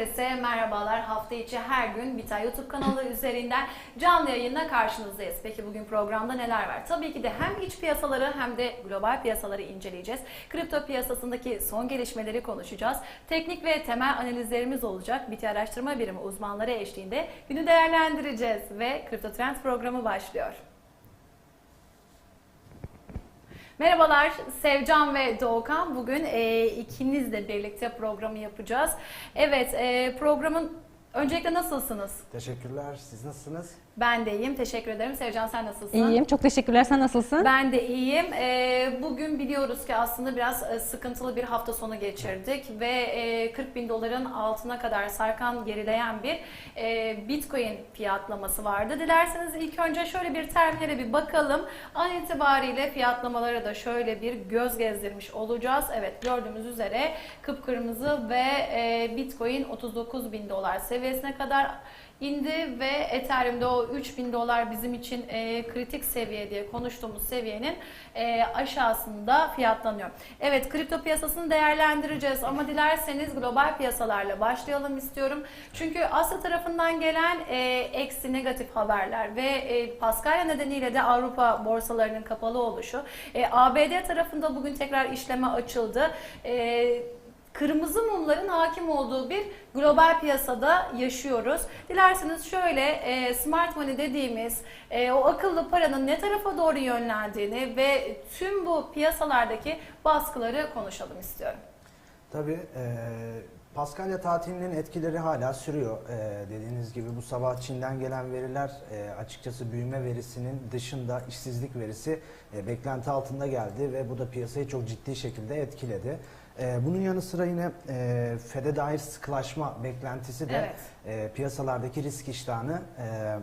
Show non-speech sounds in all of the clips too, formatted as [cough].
Herkese merhabalar. Hafta içi her gün Bitay YouTube kanalı [laughs] üzerinden canlı yayınla karşınızdayız. Peki bugün programda neler var? Tabii ki de hem iç piyasaları hem de global piyasaları inceleyeceğiz. Kripto piyasasındaki son gelişmeleri konuşacağız. Teknik ve temel analizlerimiz olacak. Bitay Araştırma Birimi uzmanları eşliğinde günü değerlendireceğiz ve Kripto Trend programı başlıyor. Merhabalar Sevcan ve Doğukan. Bugün e, ikinizle birlikte programı yapacağız. Evet e, programın öncelikle nasılsınız? Teşekkürler. Siz nasılsınız? Ben de iyiyim. Teşekkür ederim. Sevcan sen nasılsın? İyiyim. Çok teşekkürler. Sen nasılsın? Ben de iyiyim. Ee, bugün biliyoruz ki aslında biraz e, sıkıntılı bir hafta sonu geçirdik ve e, 40 bin doların altına kadar sarkan gerileyen bir e, Bitcoin fiyatlaması vardı. Dilerseniz ilk önce şöyle bir terminlere bir bakalım. An itibariyle fiyatlamalara da şöyle bir göz gezdirmiş olacağız. Evet gördüğümüz üzere kıpkırmızı ve e, Bitcoin 39 bin dolar seviyesine kadar indi ve Ethereum'de o 3000 dolar bizim için e, kritik seviye diye konuştuğumuz seviyenin e, aşağısında fiyatlanıyor. Evet kripto piyasasını değerlendireceğiz ama dilerseniz global piyasalarla başlayalım istiyorum. Çünkü Asya tarafından gelen e, eksi negatif haberler ve e, Paskalya nedeniyle de Avrupa borsalarının kapalı oluşu. E, ABD tarafında bugün tekrar işleme açıldı. E, kırmızı mumların hakim olduğu bir global piyasada yaşıyoruz. Dilerseniz şöyle e, smart money dediğimiz e, o akıllı paranın ne tarafa doğru yönlendiğini ve tüm bu piyasalardaki baskıları konuşalım istiyorum. Tabii e, Paskalya tatilinin etkileri hala sürüyor. E, dediğiniz gibi bu sabah Çin'den gelen veriler e, açıkçası büyüme verisinin dışında işsizlik verisi e, beklenti altında geldi ve bu da piyasayı çok ciddi şekilde etkiledi. E, bunun yanı sıra yine e, FED'e dair sıkılaşma beklentisi de Evet. e, piyasalardaki risk iştahını e,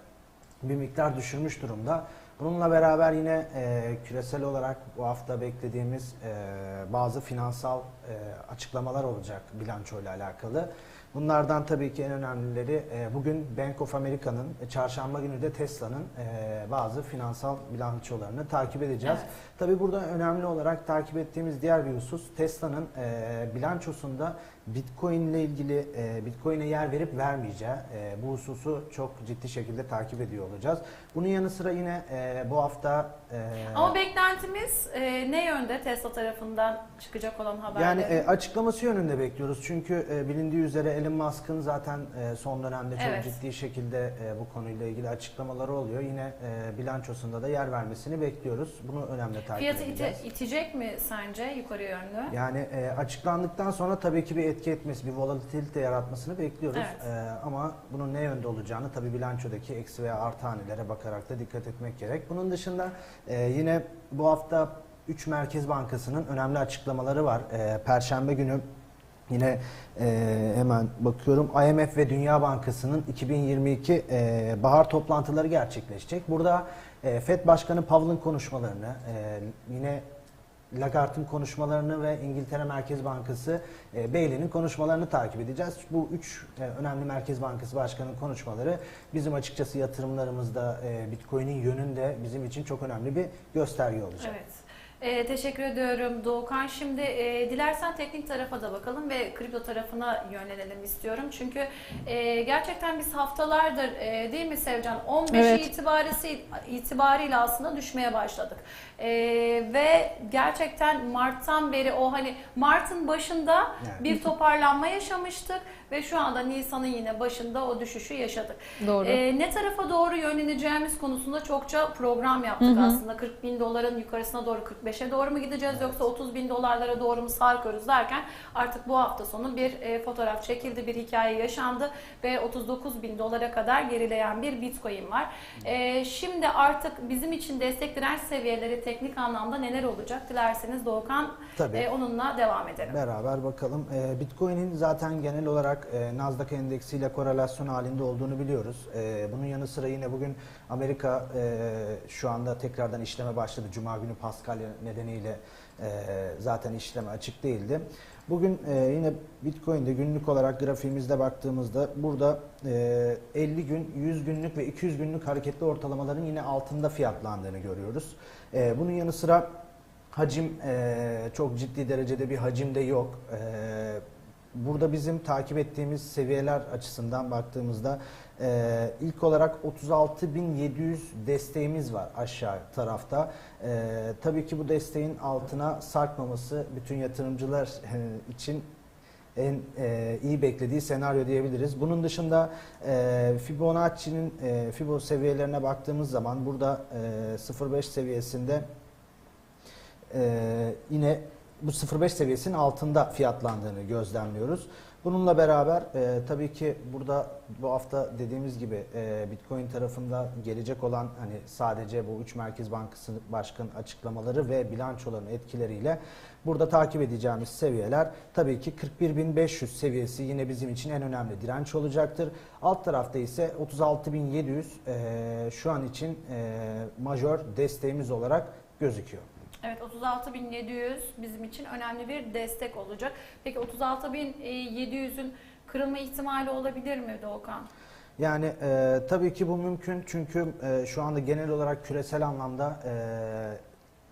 bir miktar düşürmüş durumda. Bununla beraber yine e, küresel olarak bu hafta beklediğimiz e, bazı finansal e, açıklamalar olacak bilançoyla alakalı. Bunlardan tabii ki en önemlileri e, bugün Bank of America'nın, e, çarşamba günü de Tesla'nın e, bazı finansal bilançolarını takip edeceğiz. Evet. Tabii burada önemli olarak takip ettiğimiz diğer bir husus Tesla'nın bilançosunda Bitcoin ile ilgili e, Bitcoin'e yer verip vermeyeceği e, bu hususu çok ciddi şekilde takip ediyor olacağız. Bunun yanı sıra yine e, bu hafta e, Ama beklentimiz e, ne yönde Tesla tarafından çıkacak olan haberleri? yani e, açıklaması yönünde bekliyoruz. Çünkü e, bilindiği üzere Elon Musk'ın zaten e, son dönemde çok Evet. ciddi şekilde e, bu konuyla ilgili açıklamaları oluyor. Yine e, bilançosunda da yer vermesini bekliyoruz. Bunu önemli takip Fiyatı edeceğiz. ite- itecek mi sence yukarı yönlü? Yani e, açıklandıktan sonra tabii ki bir etki etmesi, bir volatilite yaratmasını bekliyoruz. Evet. E, ama bunun ne yönde olacağını tabii bilançodaki eksi veya artı hanelere bakarak da dikkat etmek gerek. Bunun dışında e, yine bu hafta 3 Merkez Bankası'nın önemli açıklamaları var. E, Perşembe günü Yine e, hemen bakıyorum IMF ve Dünya Bankası'nın 2022 e, bahar toplantıları gerçekleşecek. Burada e, FED Başkanı Powell'ın konuşmalarını, e, yine Lagarde'ın konuşmalarını ve İngiltere Merkez Bankası e, Bailey'nin konuşmalarını takip edeceğiz. Bu üç e, önemli Merkez Bankası Başkanı'nın konuşmaları bizim açıkçası yatırımlarımızda e, Bitcoin'in yönünde bizim için çok önemli bir gösterge olacak. Evet. Ee, teşekkür ediyorum Doğukan. Şimdi e, dilersen teknik tarafa da bakalım ve kripto tarafına yönelelim istiyorum. Çünkü e, gerçekten biz haftalardır e, değil mi Sevcan 15 Evet. itibarisi itibariyle aslında düşmeye başladık. E, ve gerçekten Mart'tan beri o hani Mart'ın başında Evet. bir toparlanma yaşamıştık ve şu anda Nisan'ın yine başında o düşüşü yaşadık. Doğru. Ee, ne tarafa doğru yönleneceğimiz konusunda çokça program yaptık Hı hı. aslında. 40 bin doların yukarısına doğru 45'e doğru mu gideceğiz yoksa 30 bin dolarlara doğru mu sarkıyoruz derken artık bu hafta sonu bir e, fotoğraf çekildi, bir hikaye yaşandı ve 39 bin dolara kadar gerileyen bir bitcoin var. Ee, şimdi artık bizim için destek direnç seviyeleri teknik anlamda neler olacak? Dilerseniz Doğukan Tabii. e, onunla devam edelim. Beraber bakalım. Ee, Bitcoin'in zaten genel olarak e, Nasdaq endeksiyle korelasyon halinde olduğunu biliyoruz. E, bunun yanı sıra yine bugün Amerika e, şu anda tekrardan işleme başladı. Cuma günü Paskalya nedeniyle e, zaten işleme açık değildi. Bugün e, yine Bitcoin'de günlük olarak grafiğimizde baktığımızda burada e, 50 gün, 100 günlük ve 200 günlük hareketli ortalamaların yine altında fiyatlandığını görüyoruz. E, bunun yanı sıra Hacim e, çok ciddi derecede bir hacim de yok. E, burada bizim takip ettiğimiz seviyeler açısından baktığımızda ilk olarak 36.700 desteğimiz var aşağı tarafta. Tabii ki bu desteğin altına sarkmaması bütün yatırımcılar e, için en e, iyi beklediği senaryo diyebiliriz. Bunun dışında e, Fibonacci'nin e, Fibo seviyelerine baktığımız zaman burada e, 0.5 seviyesinde e, yine bu 0.5 seviyesinin altında fiyatlandığını gözlemliyoruz. Bununla beraber e, tabii ki burada bu hafta dediğimiz gibi e, Bitcoin tarafında gelecek olan hani sadece bu üç Merkez Bankası Başkanı açıklamaları ve bilançoların etkileriyle burada takip edeceğimiz seviyeler tabii ki 41.500 seviyesi yine bizim için en önemli direnç olacaktır. Alt tarafta ise 36.700 e, şu an için e, majör desteğimiz olarak gözüküyor. Evet 36.700 bizim için önemli bir destek olacak. Peki 36.700'ün kırılma ihtimali olabilir mi Doğukan? Yani e, tabii ki bu mümkün çünkü e, şu anda genel olarak küresel anlamda e,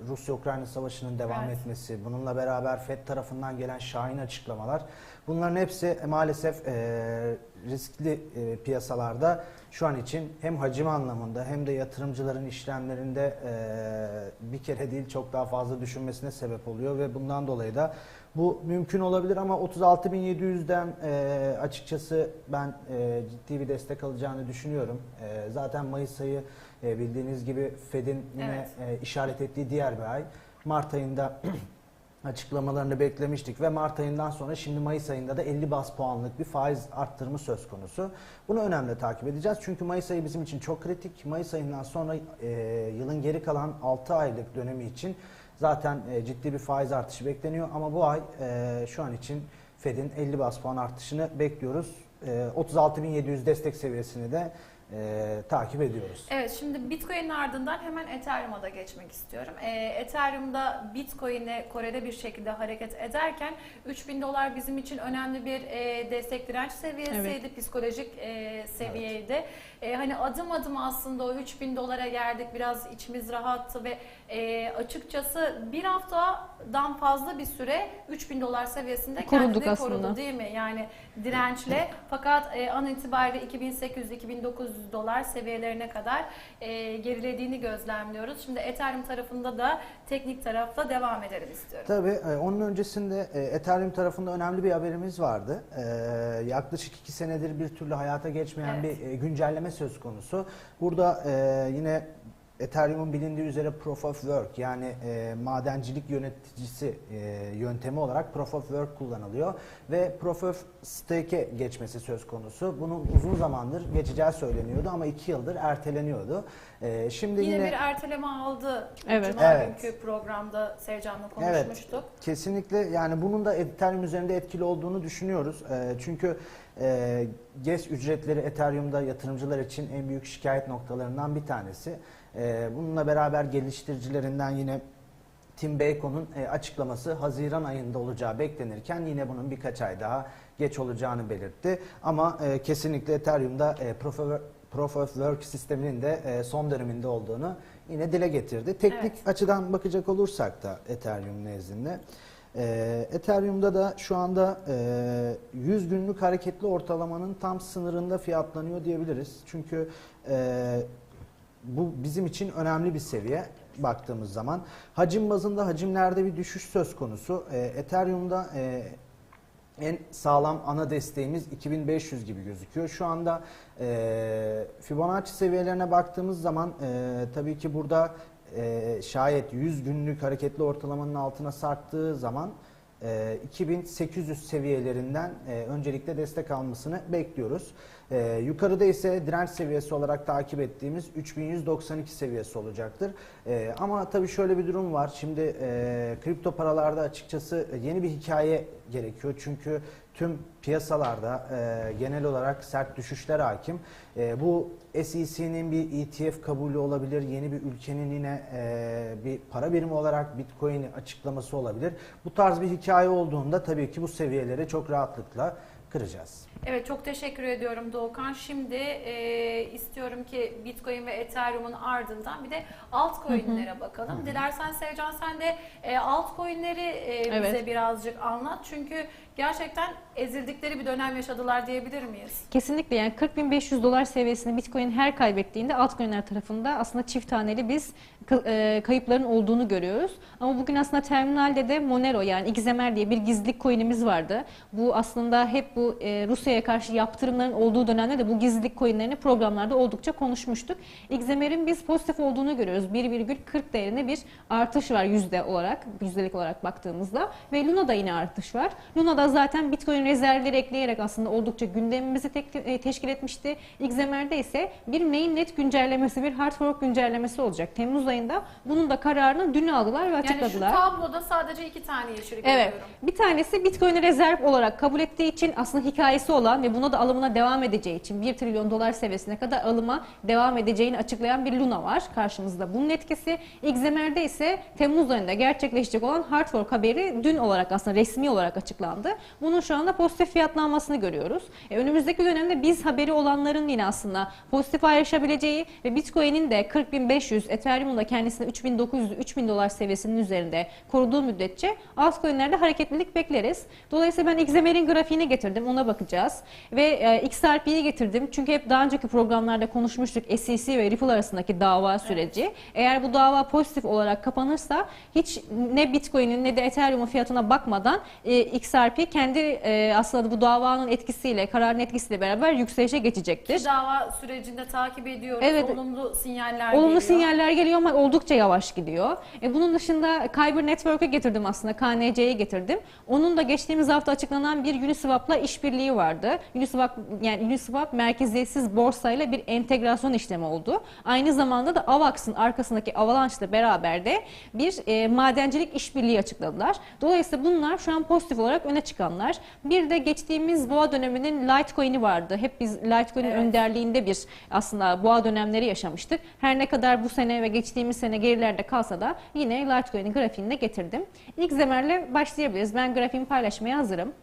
Rusya-Ukrayna savaşının devam Evet. etmesi, bununla beraber FED tarafından gelen şahin açıklamalar, bunların hepsi e, maalesef e, riskli e, piyasalarda şu an için hem hacim anlamında hem de yatırımcıların işlemlerinde e, bir kere değil çok daha fazla düşünmesine sebep oluyor ve bundan dolayı da bu mümkün olabilir ama 36.700'den e, açıkçası ben e, ciddi bir destek alacağını düşünüyorum. E, zaten Mayıs ayı e, bildiğiniz gibi Fed'in yine e, işaret ettiği diğer bir ay. Mart ayında [clears throat] açıklamalarını beklemiştik ve Mart ayından sonra şimdi Mayıs ayında da 50 bas puanlık bir faiz arttırımı söz konusu. Bunu önemli takip edeceğiz. Çünkü Mayıs ayı bizim için çok kritik. Mayıs ayından sonra e, yılın geri kalan 6 aylık dönemi için zaten e, ciddi bir faiz artışı bekleniyor ama bu ay e, şu an için Fed'in 50 bas puan artışını bekliyoruz. E, 36.700 destek seviyesini de e, takip ediyoruz. Evet şimdi Bitcoin'in ardından hemen Ethereum'a da geçmek istiyorum. Ee, Ethereum'da Bitcoin'e Kore'de bir şekilde hareket ederken 3000 dolar bizim için önemli bir e, destek direnç seviyesiydi, psikolojik e, seviyeydi. E, hani adım adım aslında o 3000 dolara geldik, biraz içimiz rahattı ve e, açıkçası bir haftadan fazla bir süre 3000 dolar seviyesinde Koruduk kendini aslında. korudu değil mi? Yani dirençle fakat e, an itibariyle 2800-2900 dolar seviyelerine kadar e, gerilediğini gözlemliyoruz. Şimdi Ethereum tarafında da teknik tarafla devam edelim istiyorum. Tabii e, onun öncesinde e, Ethereum tarafında önemli bir haberimiz vardı. E, yaklaşık iki senedir bir türlü hayata geçmeyen Evet. bir e, güncelleme söz konusu. Burada e, yine Ethereum'un bilindiği üzere Proof of Work yani e, madencilik yöneticisi e, yöntemi olarak Proof of Work kullanılıyor ve Proof of Stake'e geçmesi söz konusu. Bunun uzun zamandır geçeceği söyleniyordu ama iki yıldır erteleniyordu. E, şimdi Yine, yine bir erteleme aldı. Evet. Cuma Evet. günkü programda Sevcan'la Evet. konuşmuştuk. Kesinlikle yani bunun da Ethereum üzerinde etkili olduğunu düşünüyoruz. Ee, çünkü e, GES ücretleri Ethereum'da yatırımcılar için en büyük şikayet noktalarından bir tanesi. Ee, bununla beraber geliştiricilerinden yine Tim Bacon'un e, açıklaması Haziran ayında olacağı beklenirken yine bunun birkaç ay daha geç olacağını belirtti. Ama e, kesinlikle Ethereum'da e, Proof of, Work sisteminin de son döneminde olduğunu yine dile getirdi. Teknik Evet. açıdan bakacak olursak da Ethereum nezdinde Ethereum'da da şu anda e, 100 günlük hareketli ortalamanın tam sınırında fiyatlanıyor diyebiliriz. Çünkü bu bizim için önemli bir seviye baktığımız zaman. Hacim bazında hacimlerde bir düşüş söz konusu. E, Ethereum'da e, en sağlam ana desteğimiz 2500 gibi gözüküyor. Şu anda e, Fibonacci seviyelerine baktığımız zaman e, tabii ki burada e, şayet 100 günlük hareketli ortalamanın altına sarktığı zaman e, 2800 seviyelerinden e, öncelikle destek almasını bekliyoruz. E, yukarıda ise direnç seviyesi olarak takip ettiğimiz 3192 seviyesi olacaktır. E, ama tabii şöyle bir durum var. Şimdi e, kripto paralarda açıkçası yeni bir hikaye gerekiyor. Çünkü tüm piyasalarda e, genel olarak sert düşüşler hakim. E, bu SEC'nin bir ETF kabulü olabilir. Yeni bir ülkenin yine e, bir para birimi olarak Bitcoin'i açıklaması olabilir. Bu tarz bir hikaye olduğunda tabii ki bu seviyeleri çok rahatlıkla kıracağız. Evet çok teşekkür ediyorum Doğukan. Şimdi e, istiyorum ki Bitcoin ve Ethereum'un ardından bir de altcoin'lere bakalım. Dilersen Sevcan sen de e, altcoin'leri e, bize Evet. birazcık anlat. Çünkü gerçekten ezildikleri bir dönem yaşadılar diyebilir miyiz? Kesinlikle yani 40.500 dolar seviyesinde Bitcoin her kaybettiğinde altcoin'ler tarafında aslında çift taneli biz e, kayıpların olduğunu görüyoruz. Ama bugün aslında terminalde de Monero yani XMR diye bir gizlilik coin'imiz vardı. Bu aslında hep bu e, Rusya'ya karşı yaptırımların olduğu dönemde de bu gizlilik coin'lerini programlarda oldukça konuşmuştuk. XMR'in biz pozitif olduğunu görüyoruz. 1,40 değerinde bir artış var yüzde olarak, yüzdelik olarak baktığımızda ve Luna'da yine artış var. Luna'da zaten Bitcoin rezervleri ekleyerek aslında oldukça gündemimizi tek- e, teşkil etmişti. XMR'de ise bir mainnet güncellemesi, bir hard fork güncellemesi olacak. Temmuz ayında bunun da kararını dün aldılar ve Yani şu açıkladılar. tabloda sadece iki tane yeşil Evet. görüyorum. Bir tanesi Bitcoin'i rezerv olarak kabul ettiği için aslında hikayesi olan ve buna da alımına devam edeceği için 1 trilyon dolar seviyesine kadar alıma devam edeceğini açıklayan bir Luna var karşımızda. Bunun etkisi XMR'de ise Temmuz ayında gerçekleşecek olan hard fork haberi dün olarak aslında resmi olarak açıklandı. Bunun şu anda pozitif fiyatlanmasını görüyoruz. E, önümüzdeki dönemde biz haberi olanların yine aslında pozitif ayrışabileceği ve Bitcoin'in de 40.500, Ethereum'un da kendisine 3.900-3.000 dolar seviyesinin üzerinde koruduğu müddetçe altcoin'lerde hareketlilik bekleriz. Dolayısıyla ben XMR'in grafiğini getirdim ona bakacağız. Ve e, XRP'yi getirdim çünkü hep daha önceki programlarda konuşmuştuk SEC ve Ripple arasındaki dava süreci. Eğer bu dava pozitif olarak kapanırsa hiç ne Bitcoin'in ne de Ethereum'un fiyatına bakmadan e, XRP kendi e, aslında bu davanın etkisiyle, kararın etkisiyle beraber yükselişe geçecektir. Ki dava sürecinde takip ediyoruz. Evet. Olumlu sinyaller Olumlu geliyor. sinyaller geliyor ama oldukça yavaş gidiyor. E, bunun dışında Kyber Network'ü getirdim aslında. KNC'yi getirdim. Onun da geçtiğimiz hafta açıklanan bir Uniswap'la işbirliği vardı. Uniswap yani Uniswap merkeziyetsiz borsayla bir entegrasyon işlemi oldu. Aynı zamanda da AVAX'ın arkasındaki Avalanche'la beraber de bir e, madencilik işbirliği açıkladılar. Dolayısıyla bunlar şu an pozitif olarak öne çıkanlar. Bir de geçtiğimiz boğa döneminin Litecoin'i vardı. Hep biz Litecoin'in Evet. önderliğinde bir aslında boğa dönemleri yaşamıştık. Her ne kadar bu sene ve geçtiğimiz sene gerilerde kalsa da yine Litecoin'in grafiğini de getirdim. İlk zemerle başlayabiliriz. Ben grafiğimi paylaşmaya hazırım.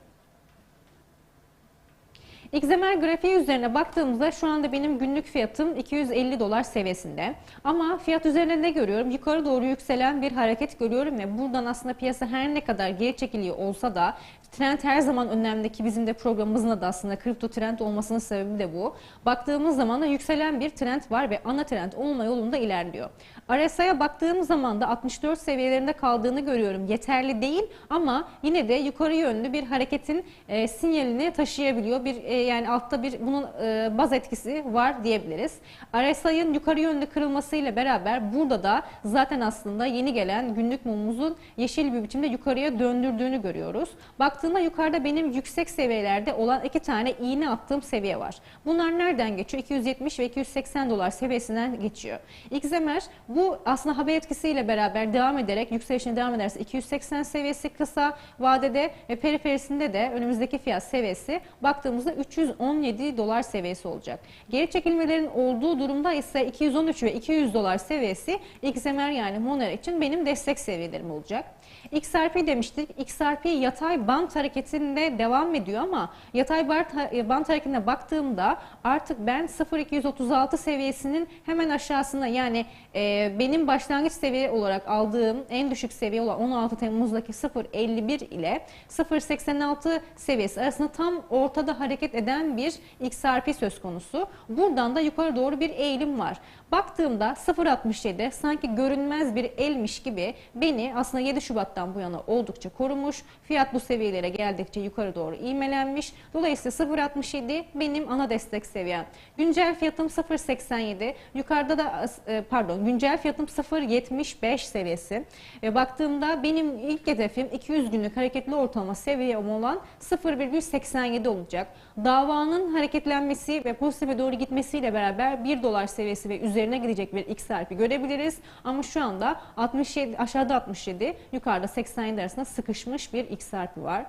XMR grafiği üzerine baktığımızda şu anda benim günlük fiyatım 250 dolar seviyesinde. Ama fiyat üzerine ne görüyorum? Yukarı doğru yükselen bir hareket görüyorum ve buradan aslında piyasa her ne kadar geri çekiliyor olsa da trend her zaman önemli bizim de programımızın da aslında kripto trend olmasının sebebi de bu. Baktığımız zaman da yükselen bir trend var ve ana trend olma yolunda ilerliyor. RSI'ye baktığım zaman da 64 seviyelerinde kaldığını görüyorum. Yeterli değil ama yine de yukarı yönlü bir hareketin e, sinyalini taşıyabiliyor. Bir e, yani altta bir bunun e, baz etkisi var diyebiliriz. RSI'ın yukarı yönlü kırılmasıyla beraber burada da zaten aslında yeni gelen günlük mumumuzun yeşil bir biçimde yukarıya döndürdüğünü görüyoruz. Baktığımda yukarıda benim yüksek seviyelerde olan iki tane iğne attığım seviye var. Bunlar nereden geçiyor? 270 ve 280 dolar seviyesinden geçiyor. XMR bu aslında haber etkisiyle beraber devam ederek yükselişine devam ederse 280 seviyesi kısa vadede ve periferisinde de önümüzdeki fiyat seviyesi baktığımızda 317 dolar seviyesi olacak. Geri çekilmelerin olduğu durumda ise 213 ve 200 dolar seviyesi XMR yani Monero için benim destek seviyelerim olacak. XRP demiştik. XRP yatay bant hareketinde devam ediyor ama yatay bant, bant hareketine baktığımda artık ben 0.236 seviyesinin hemen aşağısında yani e, benim başlangıç seviye olarak aldığım en düşük seviye olan 16 Temmuz'daki 0.51 ile 0.86 seviyesi arasında tam ortada hareket eden bir XRP söz konusu. Buradan da yukarı doğru bir eğilim var. Baktığımda 0.67 sanki görünmez bir elmiş gibi beni aslında 7 Şubat'tan bu yana oldukça korumuş. Fiyat bu seviyelere geldikçe yukarı doğru ivmelenmiş. Dolayısıyla 0.67 benim ana destek seviyem. Güncel fiyatım 0.87. Yukarıda da e, pardon güncel fiyatım 0.75 seviyesi. Ve baktığımda benim ilk hedefim 200 günlük hareketli ortalama seviyem olan 0,87 olacak. Davanın hareketlenmesi ve pozitife doğru gitmesiyle beraber 1 dolar seviyesi ve üzerine gidecek bir XRP görebiliriz. Ama şu anda 67 aşağıda 67, yukarıda 87 arasında sıkışmış bir XRP var.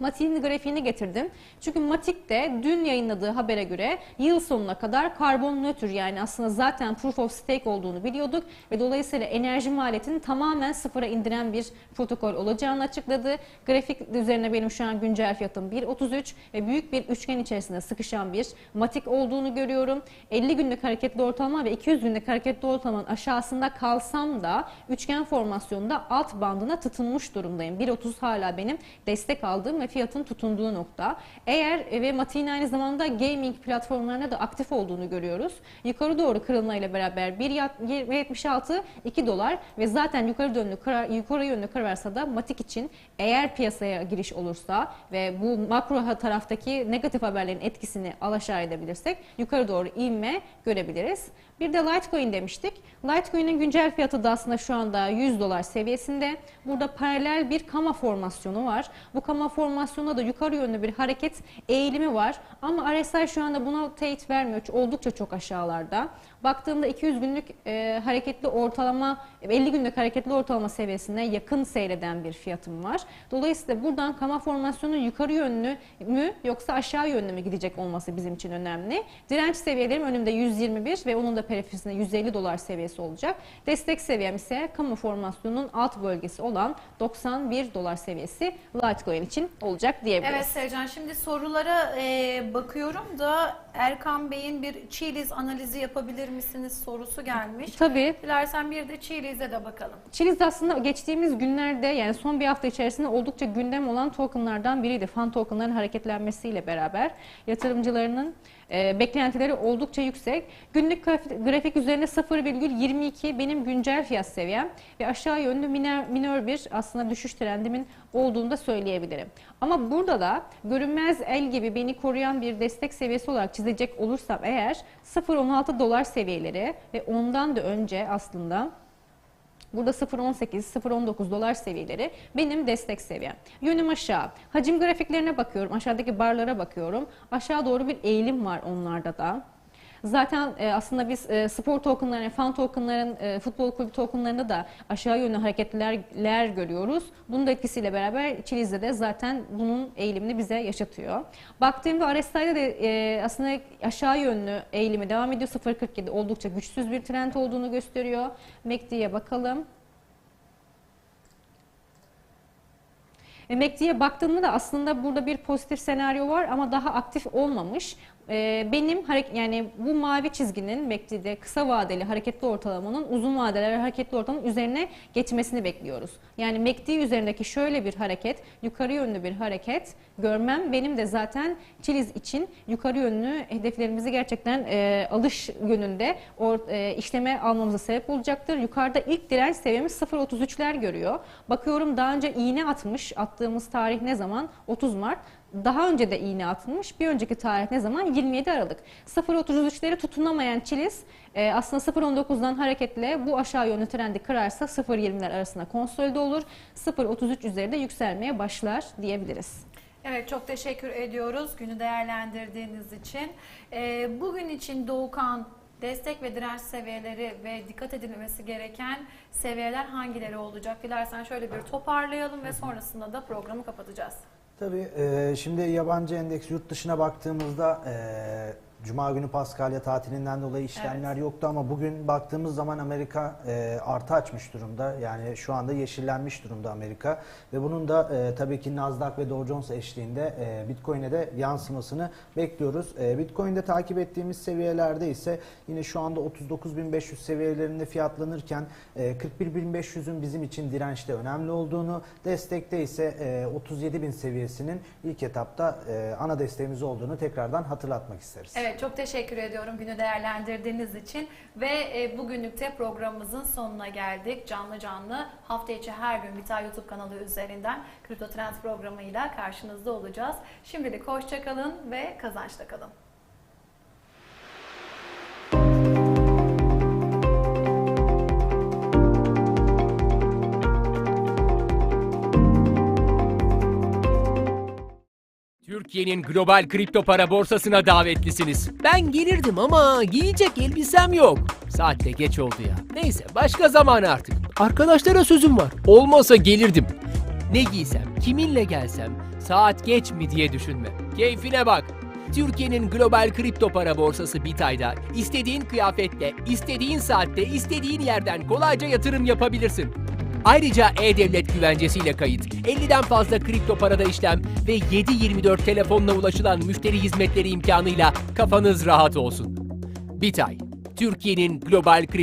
Matik'in grafiğini getirdim. Çünkü Matik de dün yayınladığı habere göre yıl sonuna kadar karbon nötr yani aslında zaten proof of stake olduğunu biliyorduk ve dolayısıyla enerji maliyetini tamamen sıfıra indiren bir protokol olacağını açıkladı. Grafik üzerine benim şu an güncel fiyatım 1.33 ve büyük bir üçgen içerisinde sıkışan bir Matik olduğunu görüyorum. 50 günlük hareketli ortalama ve 200 günlük hareketli ortalamanın aşağısında kalsam da üçgen formasyonda alt bandına tutunmuş durumdayım. 1.30 hala benim destek aldığım ve fiyatın tutunduğu nokta. Eğer e, ve Mati'nin aynı zamanda gaming platformlarına da aktif olduğunu görüyoruz. Yukarı doğru kırılma ile beraber 1.76 2 dolar ve zaten yukarı karar, yukarı yönlü karar verse da Matik için eğer piyasaya giriş olursa ve bu makro taraftaki negatif haberlerin etkisini alaşağı edebilirsek yukarı doğru inme görebiliriz. Bir de Litecoin demiştik. Litecoin'in güncel fiyatı da aslında şu anda 100 dolar seviyesinde. Burada paralel bir kama formasyonu var. Bu kama formasyonunda da yukarı yönlü bir hareket eğilimi var. Ama RSI şu anda buna teyit vermiyor. Oldukça çok aşağılarda. Baktığımda 200 günlük e, hareketli ortalama, 50 günlük hareketli ortalama seviyesine yakın seyreden bir fiyatım var. Dolayısıyla buradan kama formasyonu yukarı yönlü mü yoksa aşağı yönlü mü gidecek olması bizim için önemli. Direnç seviyelerim önümde 121 ve onun da periferisinde 150 dolar seviyesi olacak. Destek seviyem ise kamu formasyonunun alt bölgesi olan 91 dolar seviyesi Litecoin için olacak diyebiliriz. Evet Sevcan şimdi sorulara e, bakıyorum da Erkan Bey'in bir Chiliz analizi yapabilir misiniz sorusu gelmiş. Tabii Dilersen bir de Chiliz'e de bakalım. Chiliz aslında geçtiğimiz günlerde yani son bir hafta içerisinde oldukça gündem olan tokenlardan biriydi. Fan tokenların hareketlenmesiyle beraber yatırımcılarının e, beklentileri oldukça yüksek. Günlük grafik, üzerine 0,22 benim güncel fiyat seviyem ve aşağı yönlü minor, minor bir aslında düşüş trendimin olduğunu da söyleyebilirim. Ama burada da görünmez el gibi beni koruyan bir destek seviyesi olarak çizecek olursam eğer 0.16 dolar seviyeleri ve ondan da önce aslında Burada 0.18, 0.19 dolar seviyeleri benim destek seviyem. Yönüm aşağı. Hacim grafiklerine bakıyorum. Aşağıdaki barlara bakıyorum. Aşağı doğru bir eğilim var onlarda da. Zaten e, aslında biz e, spor tokenlarını, fan tokenların, e, futbol kulübü tokenlarında da aşağı yönlü hareketler görüyoruz. Bunun da etkisiyle beraber Chiliz'de de zaten bunun eğilimini bize yaşatıyor. Baktığımda RSI'de de e, aslında aşağı yönlü eğilimi devam ediyor. 0.47 oldukça güçsüz bir trend olduğunu gösteriyor. MACD'ye bakalım. E, MACD'ye baktığımda da aslında burada bir pozitif senaryo var ama daha aktif olmamış. E, Benim yani bu mavi çizginin MACD'de kısa vadeli hareketli ortalamanın uzun vadeli hareketli ortalamanın üzerine geçmesini bekliyoruz. Yani MACD üzerindeki şöyle bir hareket, yukarı yönlü bir hareket görmem benim de zaten Chiliz için yukarı yönlü hedeflerimizi gerçekten e, alış yönünde or, e, işleme almamıza sebep olacaktır. Yukarıda ilk direnç seviyemiz 0.33'ler görüyor. Bakıyorum daha önce iğne atmış. Attığımız tarih ne zaman? 30 Mart. Daha önce de iğne atılmış. Bir önceki tarih ne zaman? 27 Aralık. 0.33'leri tutunamayan Chiliz e, aslında 0.19'dan hareketle bu aşağı yönlü trendi kırarsa 0.20'ler arasında konsolide olur. 0.33 üzerinde yükselmeye başlar diyebiliriz. Evet çok teşekkür ediyoruz günü değerlendirdiğiniz için. Ee, bugün için Doğukan destek ve direnç seviyeleri ve dikkat edilmesi gereken seviyeler hangileri olacak? Dilersen şöyle bir toparlayalım ve sonrasında da programı kapatacağız. Tabii e, şimdi yabancı endeks yurt dışına baktığımızda e, Cuma günü Paskalya tatilinden dolayı işlemler yoktu ama bugün baktığımız zaman Amerika e, artı açmış durumda. Yani şu anda yeşillenmiş durumda Amerika ve bunun da e, tabii ki Nasdaq ve Dow Jones eşliğinde e, Bitcoin'e de yansımasını bekliyoruz. E, Bitcoin'de takip ettiğimiz seviyelerde ise yine şu anda 39.500 seviyelerinde fiyatlanırken e, 41.500'ün bizim için dirençte önemli olduğunu, destekte ise e, 37.000 seviyesinin ilk etapta e, ana desteğimiz olduğunu tekrardan hatırlatmak isteriz. Evet çok teşekkür ediyorum günü değerlendirdiğiniz için ve e, bugünlük de programımızın sonuna geldik. Canlı canlı hafta içi her gün Vital YouTube kanalı üzerinden Kripto Trends programıyla karşınızda olacağız. Şimdilik hoşçakalın ve kazançla kalın. Türkiye'nin global kripto para borsasına davetlisiniz. Ben gelirdim ama giyecek elbisem yok. Saatte geç oldu ya. Neyse başka zaman artık. Arkadaşlara sözüm var. Olmasa gelirdim. Ne giysem, kiminle gelsem, saat geç mi diye düşünme. Keyfine bak. Türkiye'nin global kripto para borsası Bitay'da istediğin kıyafetle, istediğin saatte, istediğin yerden kolayca yatırım yapabilirsin. Ayrıca E-Devlet güvencesiyle kayıt, 50'den fazla kripto parada işlem ve 7/24 telefonla ulaşılan müşteri hizmetleri imkanıyla kafanız rahat olsun. Bitay, Türkiye'nin global kripto